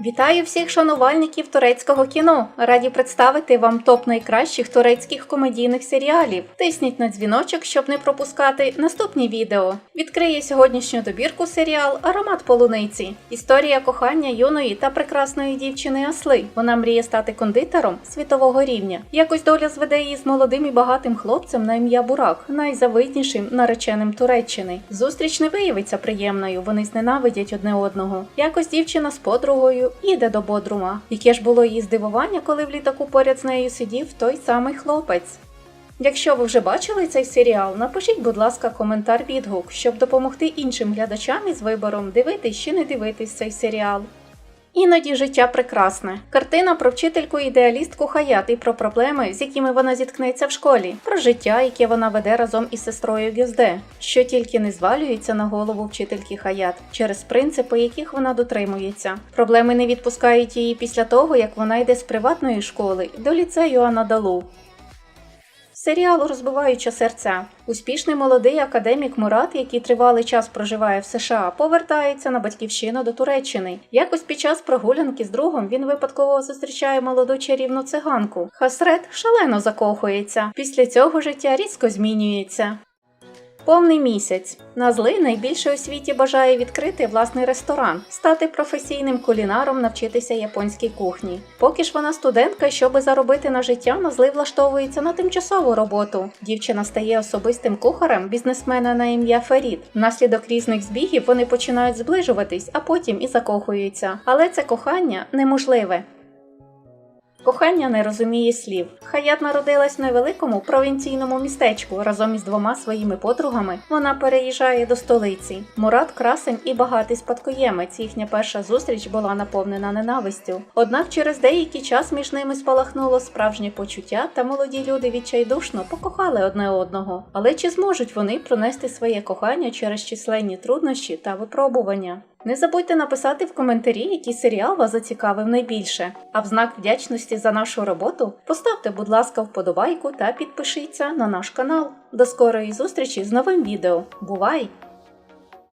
Вітаю всіх шанувальників турецького кіно! Раді представити вам топ найкращих турецьких комедійних серіалів. Тисніть на дзвіночок, щоб не пропускати наступні відео. Відкриє сьогоднішню добірку серіал Аромат полуниці. Історія кохання юної та прекрасної дівчини Асли. Вона мріє стати кондитером світового рівня. Якось доля зведе її з молодим і багатим хлопцем на ім'я Бурак, найзавиднішим нареченим Туреччини. Зустріч не виявиться приємною, вони зненавидять одне одного. Якось дівчина з подругою їде до Бодрума. Яке ж було її здивування, коли в літаку поряд з нею сидів той самий хлопець. Якщо ви вже бачили цей серіал, напишіть, будь ласка, коментар відгук, щоб допомогти іншим глядачам із вибором дивитись чи не дивитись цей серіал. Іноді життя прекрасне. Картина про вчительку ідеалістку Хаят і про проблеми, з якими вона зіткнеться в школі, про життя, яке вона веде разом із сестрою Гюзде, що тільки не звалюється на голову вчительки Хаят через принципи, яких вона дотримується. Проблеми не відпускають її після того, як вона йде з приватної школи до ліцею Анадалу. Серіал розбиваюче серця. Успішний молодий академік Мурат, який тривалий час проживає в США, повертається на батьківщину до Туреччини. Якось під час прогулянки з другом він випадково зустрічає молоду чарівну циганку. Хасрет шалено закохується. Після цього життя різко змінюється. Повний місяць. Назли найбільше у світі бажає відкрити власний ресторан, стати професійним кулінаром, навчитися японській кухні. Поки ж вона студентка, щоби заробити на життя, Назли влаштовується на тимчасову роботу. Дівчина стає особистим кухарем бізнесмена на ім'я Ферід. Внаслідок різних збігів вони починають зближуватись, а потім і закохуються. Але це кохання неможливе. Кохання не розуміє слів. Хаят народилась в невеликому провінційному містечку. Разом із двома своїми подругами вона переїжджає до столиці. Мурат красень і багатий спадкоємець. Їхня перша зустріч була наповнена ненавистю. Однак через деякий час між ними спалахнуло справжнє почуття, та молоді люди відчайдушно покохали одне одного. Але чи зможуть вони пронести своє кохання через численні труднощі та випробування? Не забудьте написати в коментарі, який серіал вас зацікавив найбільше. А в знак вдячності за нашу роботу поставте, будь ласка, вподобайку та підпишіться на наш канал. До скорої зустрічі з новим відео. Бувай!